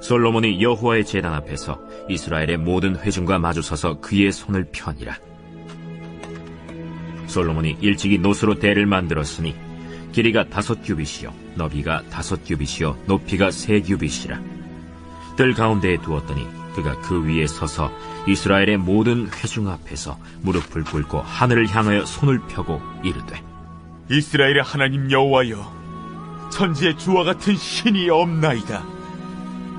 솔로몬이 여호와의 제단 앞에서 이스라엘의 모든 회중과 마주서서 그의 손을 펴니라. 솔로몬이 일찍이 노스로 대를 만들었으니 길이가 다섯 규빗이요 너비가 다섯 규빗이요 높이가 세 규빗이라. 뜰 가운데에 두었더니 그가 그 위에 서서 이스라엘의 모든 회중 앞에서 무릎을 꿇고 하늘을 향하여 손을 펴고 이르되 이스라엘의 하나님 여호와여 천지의 주와 같은 신이 없나이다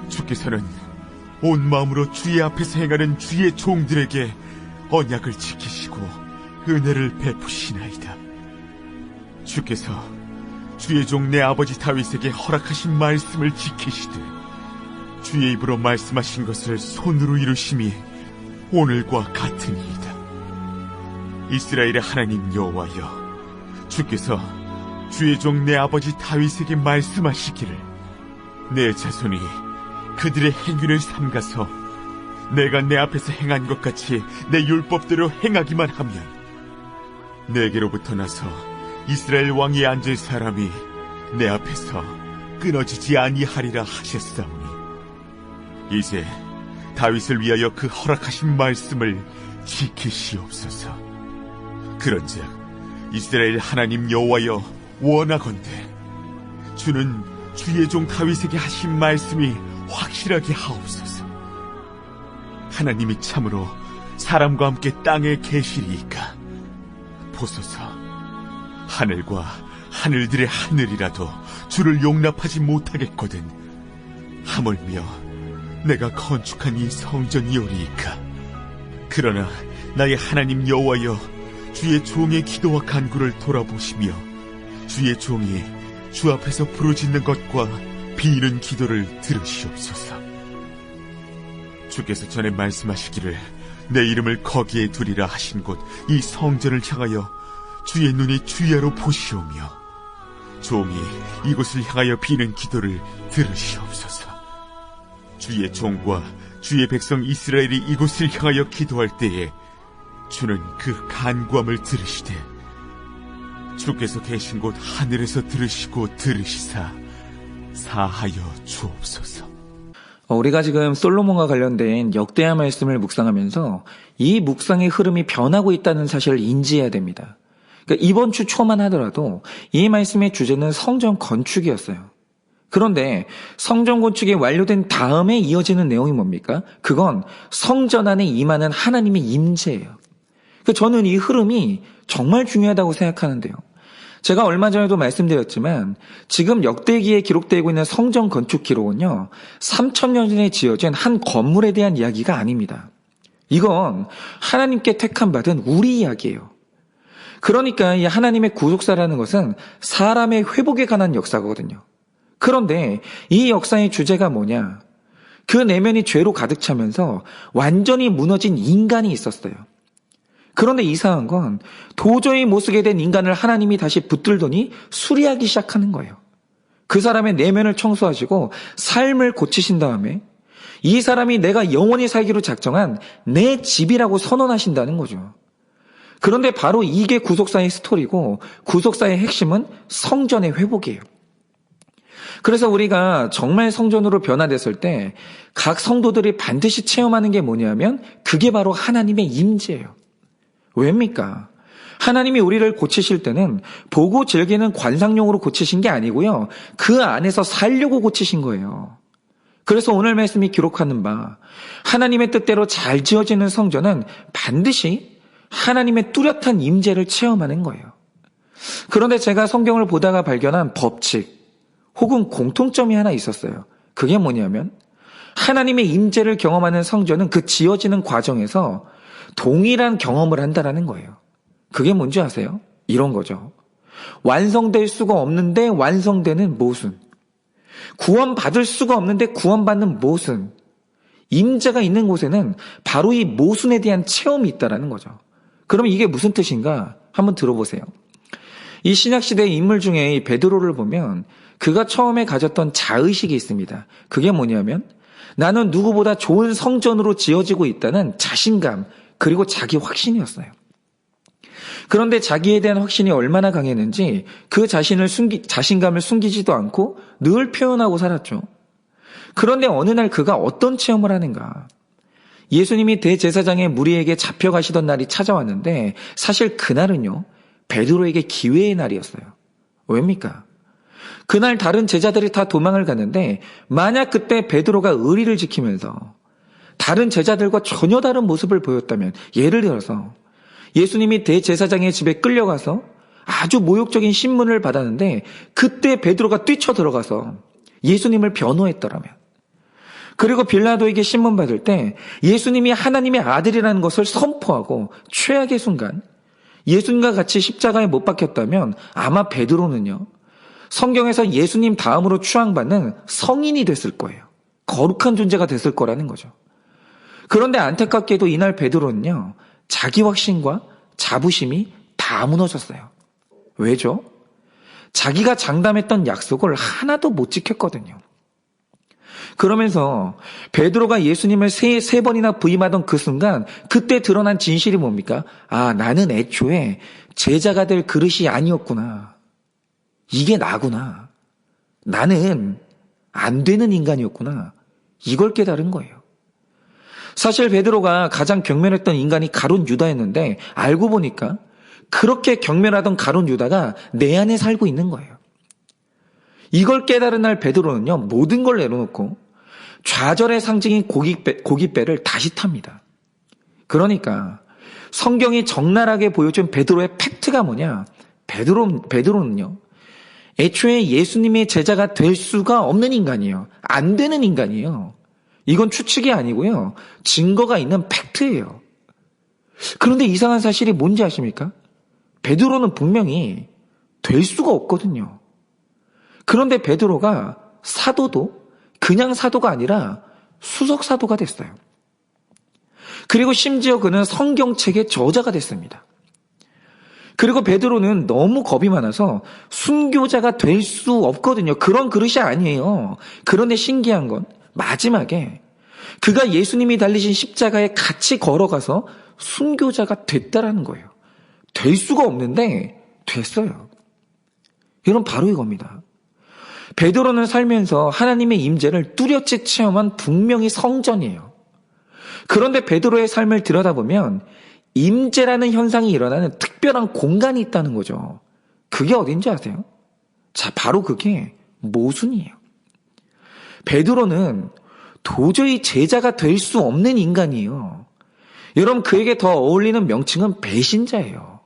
주께서는 온 마음으로 주의 앞에서 행하는 주의 종들에게 언약을 지키시고 은혜를 베푸시나이다. 주께서 주의 종 내 아버지 다윗에게 허락하신 말씀을 지키시되 주의 입으로 말씀하신 것을 손으로 이루심이 오늘과 같으니이다. 이스라엘의 하나님 여호와여 주께서 주의 종 내 아버지 다윗에게 말씀하시기를 내 자손이 그들의 행위를 삼가서 내가 내 앞에서 행한 것 같이 내 율법대로 행하기만 하면 내게로부터 나서 이스라엘 왕이 앉을 사람이 내 앞에서 끊어지지 아니하리라 하셨사오니 이제 다윗을 위하여 그 허락하신 말씀을 지키시옵소서. 그런즉 이스라엘 하나님 여호와여 원하건대 주는 주의 종 다윗에게 하신 말씀이 확실하게 하옵소서. 하나님이 참으로 사람과 함께 땅에 계시리이까? 보소서. 하늘과 하늘들의 하늘이라도 주를 용납하지 못하겠거든 하물며 내가 건축한 이 성전이오리이까? 그러나 나의 하나님 여호와여 주의 종의 기도와 간구를 돌아보시며 주의 종이 주 앞에서 부르짖는 것과 비는 기도를 들으시옵소서. 주께서 전에 말씀하시기를 내 이름을 거기에 두리라 하신 곳 이 성전을 향하여 주의 눈이 주야로 보시오며 종이 이곳을 향하여 비는 기도를 들으시옵소서. 주의 종과 주의 백성 이스라엘이 이곳을 향하여 기도할 때에 주는 그 간구함을 들으시되 주께서 계신 곳 하늘에서 들으시고 들으시사 사하여 주옵소서. 어, 우리가 지금 솔로몬과 관련된 역대한 말씀을 묵상하면서 이 묵상의 흐름이 변하고 있다는 사실을 인지해야 됩니다. 그러니까 이번 주 초만 하더라도 이 말씀의 주제는 성전 건축이었어요. 그런데 성전 건축이 완료된 다음에 이어지는 내용이 뭡니까? 그건 성전 안에 임하는 하나님의 임재예요. 그 저는 이 흐름이 정말 중요하다고 생각하는데요. 제가 얼마 전에도 말씀드렸지만 지금 역대기에 기록되고 있는 성전 건축 기록은요. 3천년 전에 지어진 한 건물에 대한 이야기가 아닙니다. 이건 하나님께 택함 받은 우리 이야기예요. 그러니까 이 하나님의 구속사라는 것은 사람의 회복에 관한 역사거든요. 그런데 이 역사의 주제가 뭐냐? 그 내면이 죄로 가득 차면서 완전히 무너진 인간이 있었어요. 그런데 이상한 건 도저히 못 쓰게 된 인간을 하나님이 다시 붙들더니 수리하기 시작하는 거예요. 그 사람의 내면을 청소하시고 삶을 고치신 다음에 이 사람이 내가 영원히 살기로 작정한 내 집이라고 선언하신다는 거죠. 그런데 바로 이게 구속사의 스토리고 구속사의 핵심은 성전의 회복이에요. 그래서 우리가 정말 성전으로 변화됐을 때 각 성도들이 반드시 체험하는 게 뭐냐면 그게 바로 하나님의 임재예요. 왜입니까? 하나님이 우리를 고치실 때는 보고 즐기는 관상용으로 고치신 게 아니고요. 그 안에서 살려고 고치신 거예요. 그래서 오늘 말씀이 기록하는 바 하나님의 뜻대로 잘 지어지는 성전은 반드시 하나님의 뚜렷한 임재를 체험하는 거예요. 그런데 제가 성경을 보다가 발견한 법칙 혹은 공통점이 하나 있었어요. 그게 뭐냐면 하나님의 임재를 경험하는 성전은 그 지어지는 과정에서 동일한 경험을 한다라는 거예요. 그게 뭔지 아세요? 이런 거죠. 완성될 수가 없는데 완성되는 모순. 구원받을 수가 없는데 구원받는 모순. 임재가 있는 곳에는 바로 이 모순에 대한 체험이 있다라는 거죠. 그럼 이게 무슨 뜻인가? 한번 들어보세요. 이 신약 시대의 인물 중에 이 베드로를 보면 그가 처음에 가졌던 자의식이 있습니다. 그게 뭐냐면 나는 누구보다 좋은 성전으로 지어지고 있다는 자신감 그리고 자기 확신이었어요. 그런데 자기에 대한 확신이 얼마나 강했는지 그 자신을 숨기, 자신감을 숨기지도 않고 늘 표현하고 살았죠. 그런데 어느 날 그가 어떤 체험을 하는가? 예수님이 대제사장의 무리에게 잡혀가시던 날이 찾아왔는데 사실 그날은요, 베드로에게 기회의 날이었어요. 왜입니까? 그날 다른 제자들이 다 도망을 갔는데 만약 그때 베드로가 의리를 지키면서 다른 제자들과 전혀 다른 모습을 보였다면 예를 들어서 예수님이 대제사장의 집에 끌려가서 아주 모욕적인 신문을 받았는데 그때 베드로가 뛰쳐 들어가서 예수님을 변호했더라면 그리고 빌라도에게 신문 받을 때 예수님이 하나님의 아들이라는 것을 선포하고 최악의 순간 예수님과 같이 십자가에 못 박혔다면 아마 베드로는요 성경에서 예수님 다음으로 추앙받는 성인이 됐을 거예요. 거룩한 존재가 됐을 거라는 거죠. 그런데 안타깝게도 이날 베드로는요 자기 확신과 자부심이 다 무너졌어요. 왜죠? 자기가 장담했던 약속을 하나도 못 지켰거든요. 그러면서 베드로가 예수님을 세, 세 번이나 부임하던 그 순간 그때 드러난 진실이 뭡니까? 아, 나는 애초에 제자가 될 그릇이 아니었구나. 이게 나구나. 나는 안 되는 인간이었구나. 이걸 깨달은 거예요. 사실 베드로가 가장 경멸했던 인간이 가론 유다였는데 알고 보니까 그렇게 경멸하던 가론 유다가 내 안에 살고 있는 거예요. 이걸 깨달은 날 베드로는요 모든 걸 내려놓고 좌절의 상징인 고깃배, 고깃배를 다시 탑니다. 그러니까 성경이 적나라하게 보여준 베드로의 팩트가 뭐냐? 베드로 베드로는요 애초에 예수님의 제자가 될 수가 없는 인간이에요. 안 되는 인간이에요. 이건 추측이 아니고요. 증거가 있는 팩트예요. 그런데 이상한 사실이 뭔지 아십니까? 베드로는 분명히 될 수가 없거든요. 그런데 베드로가 사도도 그냥 사도가 아니라 수석 사도가 됐어요. 그리고 심지어 그는 성경책의 저자가 됐습니다. 그리고 베드로는 너무 겁이 많아서 순교자가 될 수 없거든요. 그런 그릇이 아니에요. 그런데 신기한 건 마지막에 그가 예수님이 달리신 십자가에 같이 걸어가서 순교자가 됐다라는 거예요. 될 수가 없는데 됐어요. 이건 바로 이겁니다. 베드로는 살면서 하나님의 임재를 뚜렷이 체험한 분명히 성전이에요. 그런데 베드로의 삶을 들여다보면 임재라는 현상이 일어나는 특별한 공간이 있다는 거죠. 그게 어딘지 아세요? 자, 바로 그게 모순이에요. 베드로는 도저히 제자가 될 수 없는 인간이에요. 여러분 그에게 더 어울리는 명칭은 배신자예요.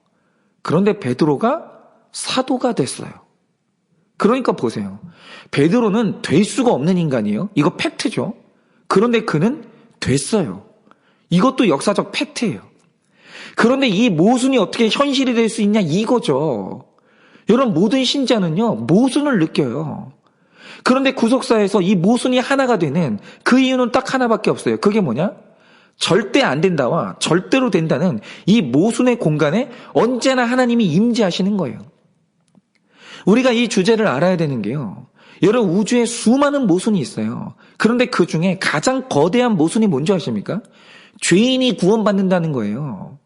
그런데 베드로가 사도가 됐어요. 그러니까 보세요. 베드로는 될 수가 없는 인간이에요. 이거 팩트죠. 그런데 그는 됐어요. 이것도 역사적 팩트예요. 그런데 이 모순이 어떻게 현실이 될 수 있냐 이거죠. 여러분 모든 신자는요 모순을 느껴요. 그런데 구속사에서 이 모순이 하나가 되는 그 이유는 딱 하나밖에 없어요. 그게 뭐냐? 절대 안 된다와 절대로 된다는 이 모순의 공간에 언제나 하나님이 임재하시는 거예요. 우리가 이 주제를 알아야 되는 게요. 여러분 우주에 수많은 모순이 있어요. 그런데 그 중에 가장 거대한 모순이 뭔지 아십니까? 죄인이 구원받는다는 거예요.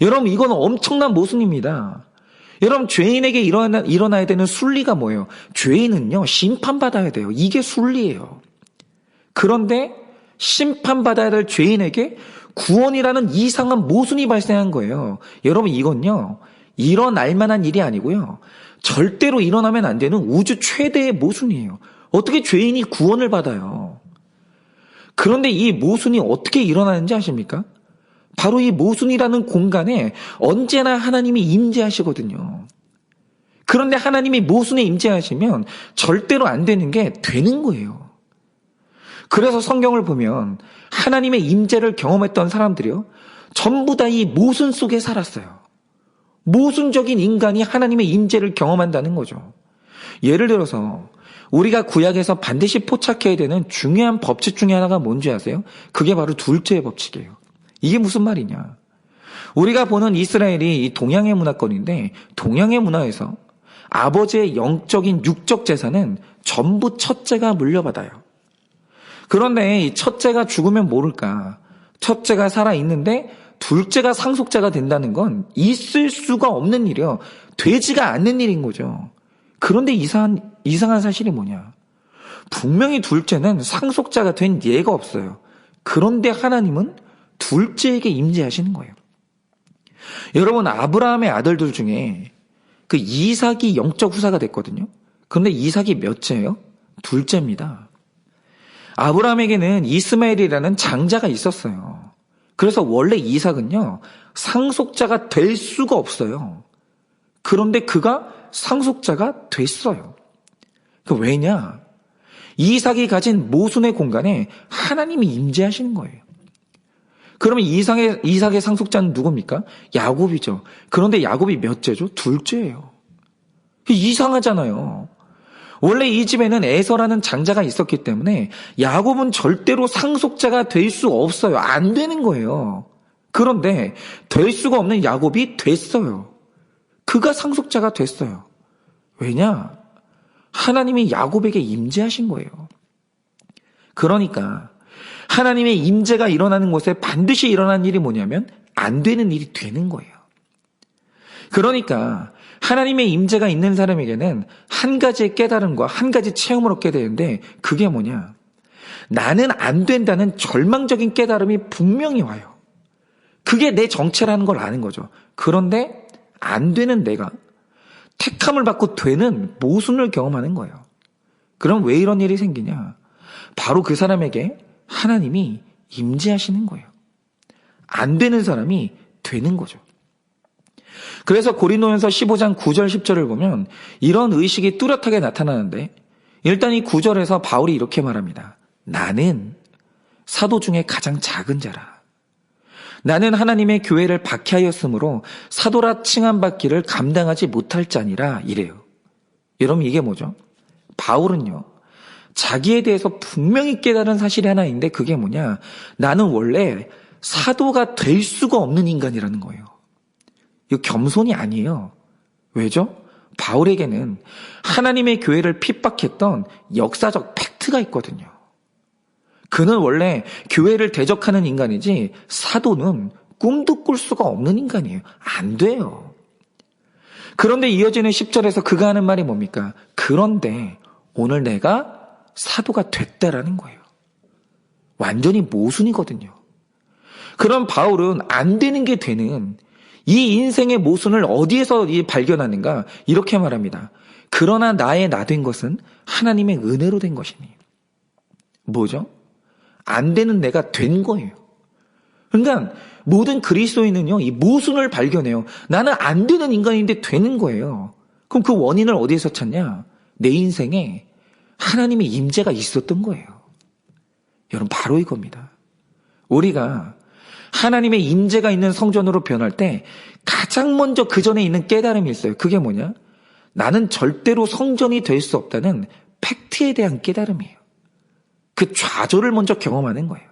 여러분 이건 엄청난 모순입니다. 여러분 죄인에게 일어나, 일어나야 되는 순리가 뭐예요? 죄인은요 심판받아야 돼요. 이게 순리예요. 그런데 심판받아야 될 죄인에게 구원이라는 이상한 모순이 발생한 거예요. 여러분 이건요 일어날 만한 일이 아니고요. 절대로 일어나면 안 되는 우주 최대의 모순이에요. 어떻게 죄인이 구원을 받아요? 그런데 이 모순이 어떻게 일어나는지 아십니까? 바로 이 모순이라는 공간에 언제나 하나님이 임재하시거든요. 그런데 하나님이 모순에 임재하시면 절대로 안 되는 게 되는 거예요. 그래서 성경을 보면 하나님의 임재를 경험했던 사람들이요. 전부 다 이 모순 속에 살았어요. 모순적인 인간이 하나님의 임재를 경험한다는 거죠. 예를 들어서 우리가 구약에서 반드시 포착해야 되는 중요한 법칙 중에 하나가 뭔지 아세요? 그게 바로 둘째의 법칙이에요. 이게 무슨 말이냐? 우리가 보는 이스라엘이 이 동양의 문화권인데 동양의 문화에서 아버지의 영적인 육적 재산은 전부 첫째가 물려받아요. 그런데 이 첫째가 죽으면 모를까? 첫째가 살아 있는데 둘째가 상속자가 된다는 건 있을 수가 없는 일이요. 되지가 않는 일인 거죠. 그런데 이상한, 이상한 사실이 뭐냐. 분명히 둘째는 상속자가 된 예가 없어요. 그런데 하나님은 둘째에게 임재하시는 거예요. 여러분 아브라함의 아들들 중에 그 이삭이 영적 후사가 됐거든요. 그런데 이삭이 몇째예요? 둘째입니다. 아브라함에게는 이스마엘이라는 장자가 있었어요. 그래서 원래 이삭은요, 상속자가 될 수가 없어요. 그런데 그가 상속자가 됐어요. 그 왜냐? 이삭이 가진 모순의 공간에 하나님이 임재하시는 거예요. 그러면 이삭의, 이삭의 상속자는 누굽니까? 야곱이죠. 그런데 야곱이 몇째죠? 둘째예요. 이상하잖아요. 원래 이 집에는 에서라는 장자가 있었기 때문에 야곱은 절대로 상속자가 될 수 없어요. 안 되는 거예요. 그런데 될 수가 없는 야곱이 됐어요. 그가 상속자가 됐어요. 왜냐? 하나님이 야곱에게 임재하신 거예요. 그러니까 하나님의 임재가 일어나는 곳에 반드시 일어나는 일이 뭐냐면 안 되는 일이 되는 거예요. 그러니까 하나님의 임재가 있는 사람에게는 한 가지의 깨달음과 한 가지 체험을 얻게 되는데 그게 뭐냐? 나는 안 된다는 절망적인 깨달음이 분명히 와요. 그게 내 정체라는 걸 아는 거죠. 그런데 안 되는 내가 택함을 받고 되는 모순을 경험하는 거예요. 그럼 왜 이런 일이 생기냐? 바로 그 사람에게 하나님이 임재하시는 거예요. 안 되는 사람이 되는 거죠. 그래서 고린도전서 15장 9절 10절을 보면 이런 의식이 뚜렷하게 나타나는데 일단 이 9절에서 바울이 이렇게 말합니다. 나는 사도 중에 가장 작은 자라. 나는 하나님의 교회를 박해하였으므로 사도라 칭함 받기를 감당하지 못할 자니라 이래요. 여러분 이게 뭐죠? 바울은요. 자기에 대해서 분명히 깨달은 사실이 하나 있는데 그게 뭐냐? 나는 원래 사도가 될 수가 없는 인간이라는 거예요. 이거 겸손이 아니에요. 왜죠? 바울에게는 하나님의 교회를 핍박했던 역사적 팩트가 있거든요. 그는 원래 교회를 대적하는 인간이지 사도는 꿈도 꿀 수가 없는 인간이에요. 안 돼요. 그런데 이어지는 10절에서 그가 하는 말이 뭡니까? 그런데 오늘 내가 사도가 됐다라는 거예요. 완전히 모순이거든요. 그럼 바울은 안 되는 게 되는 이 인생의 모순을 어디에서 발견하는가? 이렇게 말합니다. 그러나 나의 나 된 것은 하나님의 은혜로 된 것이니. 뭐죠? 안 되는 내가 된 거예요. 그러니까 모든 그리스도인은요, 이 모순을 발견해요. 나는 안 되는 인간인데 되는 거예요. 그럼 그 원인을 어디에서 찾냐? 내 인생에 하나님의 임재가 있었던 거예요. 여러분 바로 이겁니다. 우리가 하나님의 임재가 있는 성전으로 변할 때 가장 먼저 그 전에 있는 깨달음이 있어요. 그게 뭐냐? 나는 절대로 성전이 될 수 없다는 팩트에 대한 깨달음이에요. 그 좌절을 먼저 경험하는 거예요.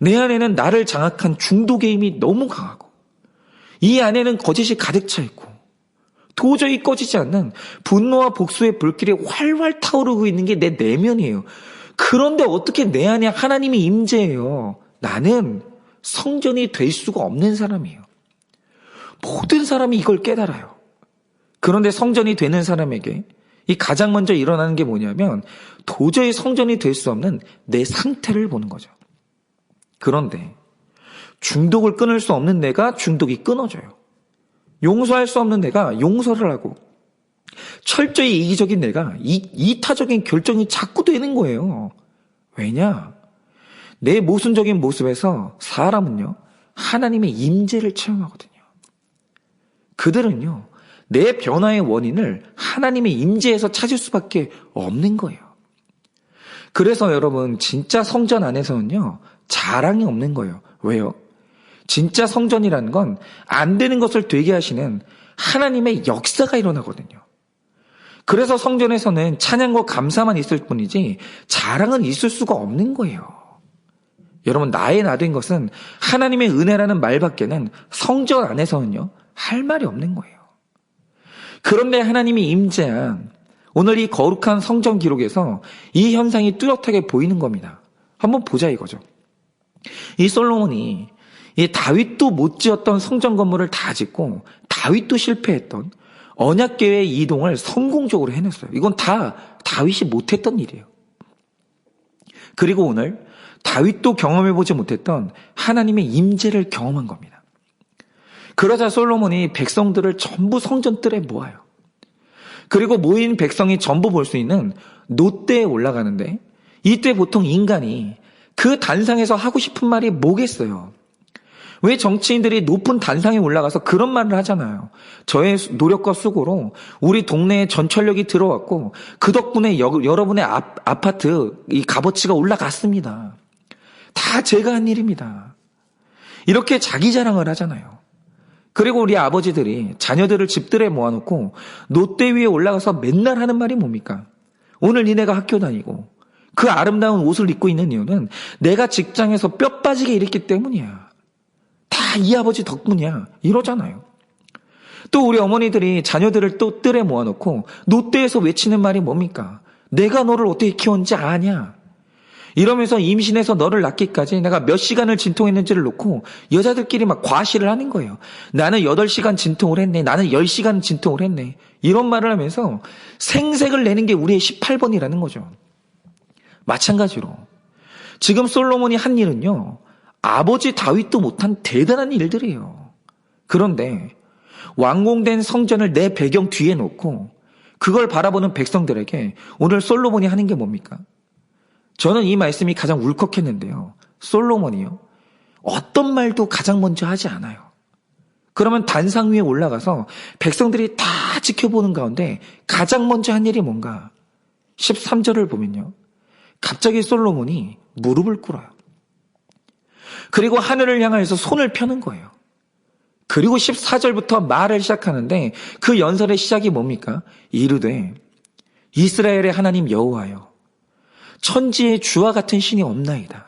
내 안에는 나를 장악한 중독의 힘이 너무 강하고 이 안에는 거짓이 가득 차 있고 도저히 꺼지지 않는 분노와 복수의 불길이 활활 타오르고 있는 게 내 내면이에요. 그런데 어떻게 내 안에 하나님이 임재해요? 나는 성전이 될 수가 없는 사람이에요. 모든 사람이 이걸 깨달아요. 그런데 성전이 되는 사람에게 이 가장 먼저 일어나는 게 뭐냐면 도저히 성전이 될 수 없는 내 상태를 보는 거죠. 그런데 중독을 끊을 수 없는 내가 중독이 끊어져요. 용서할 수 없는 내가 용서를 하고 철저히 이기적인 내가 이, 이타적인 결정이 자꾸 되는 거예요. 왜냐? 내 모순적인 모습에서 사람은요, 하나님의 임재를 체험하거든요. 그들은요, 내 변화의 원인을 하나님의 임재에서 찾을 수밖에 없는 거예요. 그래서 여러분, 진짜 성전 안에서는요, 자랑이 없는 거예요. 왜요? 진짜 성전이라는 건 안 되는 것을 되게 하시는 하나님의 역사가 일어나거든요. 그래서 성전에서는 찬양과 감사만 있을 뿐이지 자랑은 있을 수가 없는 거예요. 여러분, 나의 나된 것은 하나님의 은혜라는 말밖에는 성전 안에서는요, 할 말이 없는 거예요. 그런데 하나님이 임재한 오늘 이 거룩한 성전 기록에서 이 현상이 뚜렷하게 보이는 겁니다. 한번 보자 이거죠. 이 솔로몬이 이 다윗도 못 지었던 성전 건물을 다 짓고 다윗도 실패했던 언약궤의 이동을 성공적으로 해냈어요. 이건 다 다윗이 못했던 일이에요. 그리고 오늘 다윗도 경험해보지 못했던 하나님의 임재를 경험한 겁니다. 그러자 솔로몬이 백성들을 전부 성전뜰에 모아요. 그리고 모인 백성이 전부 볼 수 있는 노대에 올라가는데 이때 보통 인간이 그 단상에서 하고 싶은 말이 뭐겠어요? 왜 정치인들이 높은 단상에 올라가서 그런 말을 하잖아요. 저의 노력과 수고로 우리 동네에 전철역이 들어왔고 그 덕분에 여, 러분의 아, 파트이 값어치가 올라갔습니다. 다 제가 한 일입니다. 이렇게 자기 자랑을 하잖아요. 그리고 우리 아버지들이 자녀들을 집들에 모아놓고 노대 위에 올라가서 맨날 하는 말이 뭡니까? 오늘 니네가 학교 다니고 그 아름다운 옷을 입고 있는 이유는 내가 직장에서 뼈 빠지게 일했기 때문이야. 다이 아버지 덕분이야. 이러잖아요. 또 우리 어머니들이 자녀들을 또 뜰에 모아놓고 노대에서 외치는 말이 뭡니까? 내가 너를 어떻게 키웠는지 아냐? 이러면서 임신해서 너를 낳기까지 내가 몇 시간을 진통했는지를 놓고 여자들끼리 막 과시를 하는 거예요. 나는 8시간 진통을 했네. 나는 10시간 진통을 했네. 이런 말을 하면서 생색을 내는 게 우리의 18번이라는 거죠. 마찬가지로 지금 솔로몬이 한 일은요. 아버지 다윗도 못한 대단한 일들이에요. 그런데 완공된 성전을 내 배경 뒤에 놓고 그걸 바라보는 백성들에게 오늘 솔로몬이 하는 게 뭡니까? 저는 이 말씀이 가장 울컥했는데요. 솔로몬이요. 어떤 말도 가장 먼저 하지 않아요. 그러면 단상 위에 올라가서 백성들이 다 지켜보는 가운데 가장 먼저 한 일이 뭔가? 13절을 보면요. 갑자기 솔로몬이 무릎을 꿇어요. 그리고 하늘을 향하여서 손을 펴는 거예요. 그리고 14절부터 말을 시작하는데 그 연설의 시작이 뭡니까? 이르되 이스라엘의 하나님 여호와여 천지의 주와 같은 신이 없나이다.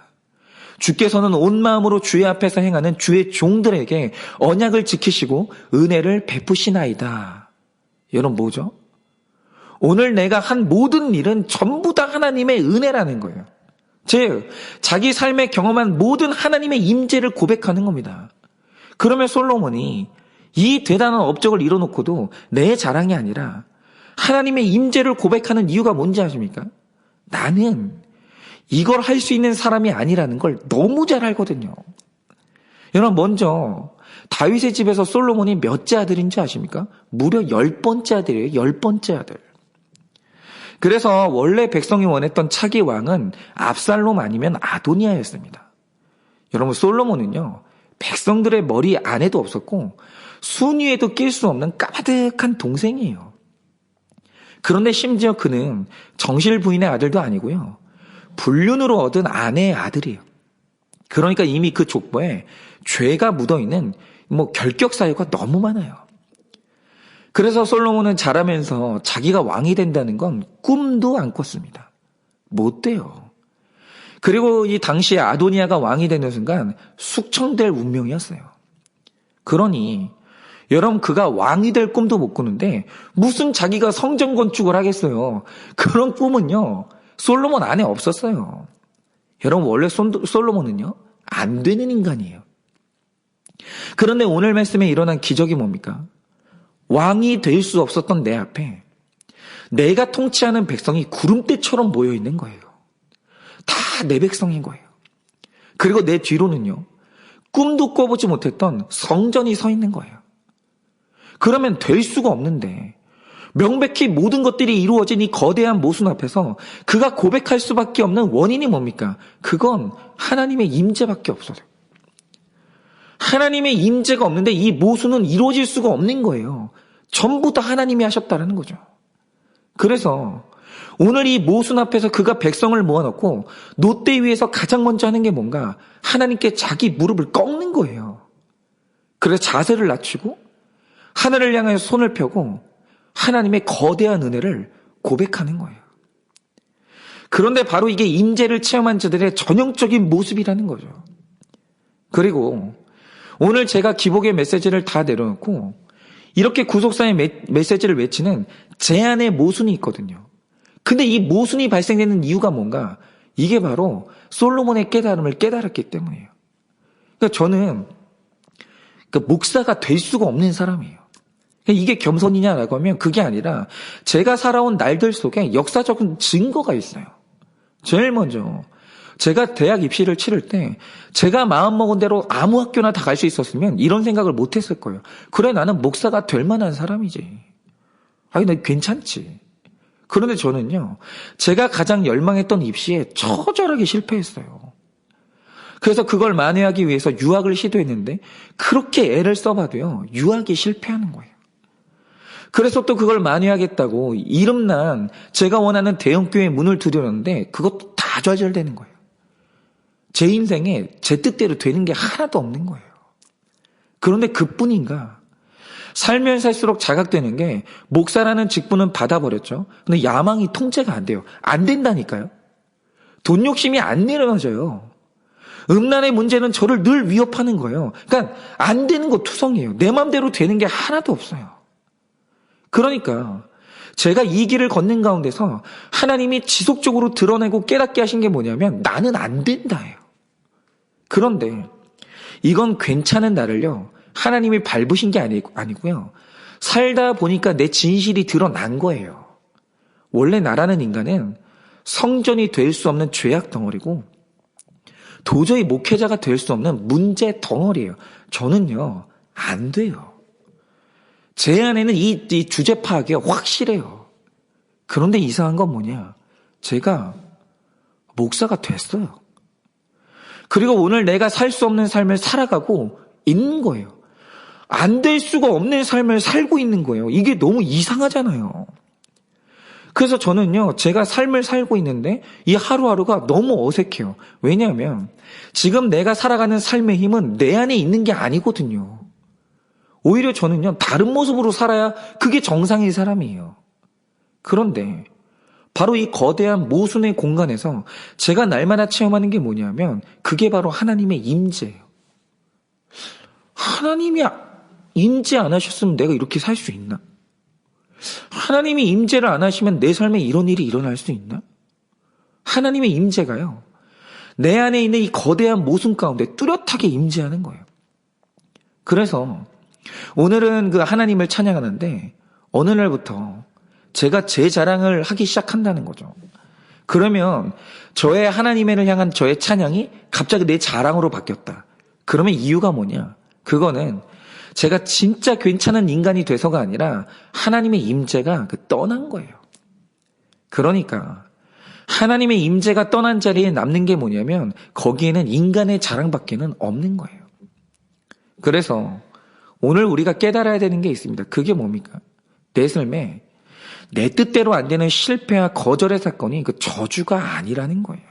주께서는 온 마음으로 주의 앞에서 행하는 주의 종들에게 언약을 지키시고 은혜를 베푸시나이다. 여러분 뭐죠? 오늘 내가 한 모든 일은 전부 다 하나님의 은혜라는 거예요. 즉 자기 삶에 경험한 모든 하나님의 임재를 고백하는 겁니다. 그러면 솔로몬이 이 대단한 업적을 이뤄놓고도 내 자랑이 아니라 하나님의 임재를 고백하는 이유가 뭔지 아십니까? 나는 이걸 할 수 있는 사람이 아니라는 걸 너무 잘 알거든요. 여러분 먼저 다윗의 집에서 솔로몬이 몇째 아들인지 아십니까? 무려 열 번째 아들이에요. 열 번째 아들. 그래서 원래 백성이 원했던 차기 왕은 압살롬 아니면 아도니아였습니다. 여러분 솔로몬은요. 백성들의 머리 안에도 없었고 순위에도 낄 수 없는 까마득한 동생이에요. 그런데 심지어 그는 정실 부인의 아들도 아니고요. 불륜으로 얻은 아내의 아들이에요. 그러니까 이미 그 족보에 죄가 묻어 있는 뭐 결격 사유가 너무 많아요. 그래서 솔로몬은 자라면서 자기가 왕이 된다는 건 꿈도 안 꿨습니다. 못 돼요. 그리고 이 당시에 아도니아가 왕이 되는 순간 숙청될 운명이었어요. 그러니 여러분 그가 왕이 될 꿈도 못 꾸는데 무슨 자기가 성전 건축을 하겠어요. 그런 꿈은요. 솔로몬 안에 없었어요. 여러분 원래 솔로몬은요. 안 되는 인간이에요. 그런데 오늘 말씀에 일어난 기적이 뭡니까? 왕이 될 수 없었던 내 앞에 내가 통치하는 백성이 구름대처럼 모여 있는 거예요. 다 내 백성인 거예요. 그리고 내 뒤로는요. 꿈도 꿔보지 못했던 성전이 서 있는 거예요. 그러면 될 수가 없는데 명백히 모든 것들이 이루어진 이 거대한 모순 앞에서 그가 고백할 수밖에 없는 원인이 뭡니까? 그건 하나님의 임재밖에 없어요. 하나님의 임재가 없는데 이 모순은 이루어질 수가 없는 거예요. 전부 다 하나님이 하셨다는 거죠. 그래서 오늘 이 모순 앞에서 그가 백성을 모아놓고 노대 위에서 가장 먼저 하는 게 뭔가 하나님께 자기 무릎을 꺾는 거예요. 그래서 자세를 낮추고 하늘을 향해 손을 펴고 하나님의 거대한 은혜를 고백하는 거예요. 그런데 바로 이게 임재를 체험한 자들의 전형적인 모습이라는 거죠. 그리고 오늘 제가 기복의 메시지를 다 내려놓고 이렇게 구속사의 메시지를 외치는 제 안에 모순이 있거든요. 근데 이 모순이 발생되는 이유가 뭔가? 이게 바로 솔로몬의 깨달음을 깨달았기 때문이에요. 그러니까 저는 그 목사가 될 수가 없는 사람이에요. 이게 겸손이냐라고 하면 그게 아니라 제가 살아온 날들 속에 역사적인 증거가 있어요. 제일 먼저 제가 대학 입시를 치를 때 제가 마음먹은 대로 아무 학교나 다 갈 수 있었으면 이런 생각을 못 했을 거예요. 그래 나는 목사가 될 만한 사람이지. 아니 나 괜찮지. 그런데 저는요. 제가 가장 열망했던 입시에 처절하게 실패했어요. 그래서 그걸 만회하기 위해서 유학을 시도했는데 그렇게 애를 써봐도요. 유학이 실패하는 거예요. 그래서 또 그걸 만회하겠다고 이름난 제가 원하는 대형교회 문을 두드렸는데 그것도 다 좌절되는 거예요. 제 인생에 제 뜻대로 되는 게 하나도 없는 거예요. 그런데 그뿐인가? 살면 살수록 자각되는 게 목사라는 직분은 받아버렸죠. 근데 야망이 통제가 안 돼요. 안 된다니까요. 돈 욕심이 안 내려놔져요. 음란의 문제는 저를 늘 위협하는 거예요. 그러니까 안 되는 거 투성이에요. 내 맘대로 되는 게 하나도 없어요. 그러니까 제가 이 길을 걷는 가운데서 하나님이 지속적으로 드러내고 깨닫게 하신 게 뭐냐면 나는 안 된다예요. 그런데 이건 괜찮은 나를요. 하나님이 밟으신 게 아니, 아니고요. 살다 보니까 내 진실이 드러난 거예요. 원래 나라는 인간은 성전이 될 수 없는 죄악 덩어리고 도저히 목회자가 될 수 없는 문제 덩어리예요. 저는요, 안 돼요. 제 안에는 이, 이 주제 파악이 확실해요. 그런데 이상한 건 뭐냐? 제가 목사가 됐어요. 그리고 오늘 내가 살 수 없는 삶을 살아가고 있는 거예요. 안 될 수가 없는 삶을 살고 있는 거예요. 이게 너무 이상하잖아요. 그래서 저는요, 제가 삶을 살고 있는데 이 하루하루가 너무 어색해요. 왜냐하면 지금 내가 살아가는 삶의 힘은 내 안에 있는 게 아니거든요. 오히려 저는요, 다른 모습으로 살아야 그게 정상인 사람이에요. 그런데 바로 이 거대한 모순의 공간에서 제가 날마다 체험하는 게 뭐냐면 그게 바로 하나님의 임재예요. 하나님이 임재 안 하셨으면 내가 이렇게 살 수 있나? 하나님이 임재를 안 하시면 내 삶에 이런 일이 일어날 수 있나? 하나님의 임재가요. 내 안에 있는 이 거대한 모순 가운데 뚜렷하게 임재하는 거예요. 그래서 오늘은 그 하나님을 찬양하는데 어느 날부터 제가 제 자랑을 하기 시작한다는 거죠. 그러면 저의 하나님을 향한 저의 찬양이 갑자기 내 자랑으로 바뀌었다. 그러면 이유가 뭐냐? 그거는 제가 진짜 괜찮은 인간이 돼서가 아니라 하나님의 임재가 그 떠난 거예요. 그러니까 하나님의 임재가 떠난 자리에 남는 게 뭐냐면 거기에는 인간의 자랑밖에는 없는 거예요. 그래서 오늘 우리가 깨달아야 되는 게 있습니다. 그게 뭡니까? 내 삶에 내 뜻대로 안 되는 실패와 거절의 사건이 그 저주가 아니라는 거예요.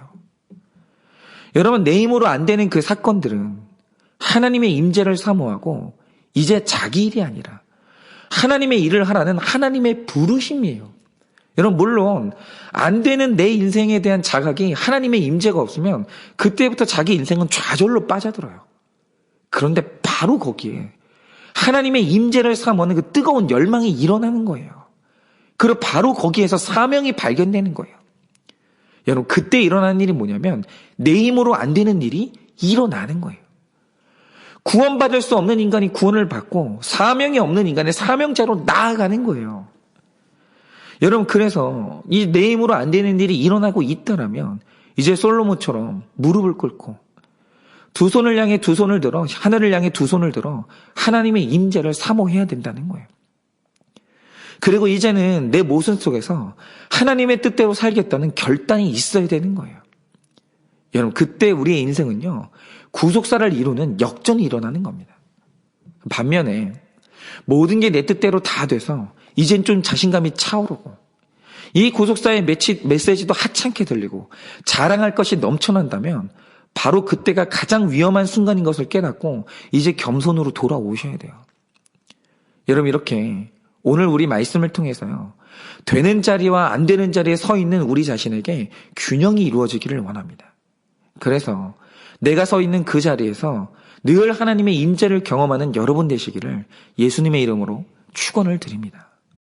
여러분 내 힘으로 안 되는 그 사건들은 하나님의 임재를 사모하고 이제 자기 일이 아니라 하나님의 일을 하라는 하나님의 부르심이에요. 여러분 물론 안 되는 내 인생에 대한 자각이 하나님의 임재가 없으면 그때부터 자기 인생은 좌절로 빠져들어요. 그런데 바로 거기에 하나님의 임재를 사모하는 그 뜨거운 열망이 일어나는 거예요. 그리고 바로 거기에서 사명이 발견되는 거예요. 여러분, 그때 일어나는 일이 뭐냐면, 내 힘으로 안 되는 일이 일어나는 거예요. 구원받을 수 없는 인간이 구원을 받고, 사명이 없는 인간의 사명자로 나아가는 거예요. 여러분, 그래서 이 내 힘으로 안 되는 일이 일어나고 있다라면, 이제 솔로몬처럼 무릎을 꿇고, 두 손을 향해 두 손을 들어, 하늘을 향해 두 손을 들어, 하나님의 임재를 사모해야 된다는 거예요. 그리고 이제는 내 모습 속에서 하나님의 뜻대로 살겠다는 결단이 있어야 되는 거예요. 여러분, 그때 우리의 인생은요, 구속사를 이루는 역전이 일어나는 겁니다. 반면에, 모든 게 내 뜻대로 다 돼서, 이젠 좀 자신감이 차오르고, 이 구속사의 메시, 메시지도 하찮게 들리고, 자랑할 것이 넘쳐난다면, 바로 그때가 가장 위험한 순간인 것을 깨닫고, 이제 겸손으로 돌아오셔야 돼요. 여러분, 이렇게 오늘 우리 말씀을 통해서요. 되는 자리와 안 되는 자리에 서 있는 우리 자신에게 균형이 이루어지기를 원합니다. 그래서 내가 서 있는 그 자리에서 늘 하나님의 임재를 경험하는 여러분 되시기를 예수님의 이름으로 축원을 드립니다.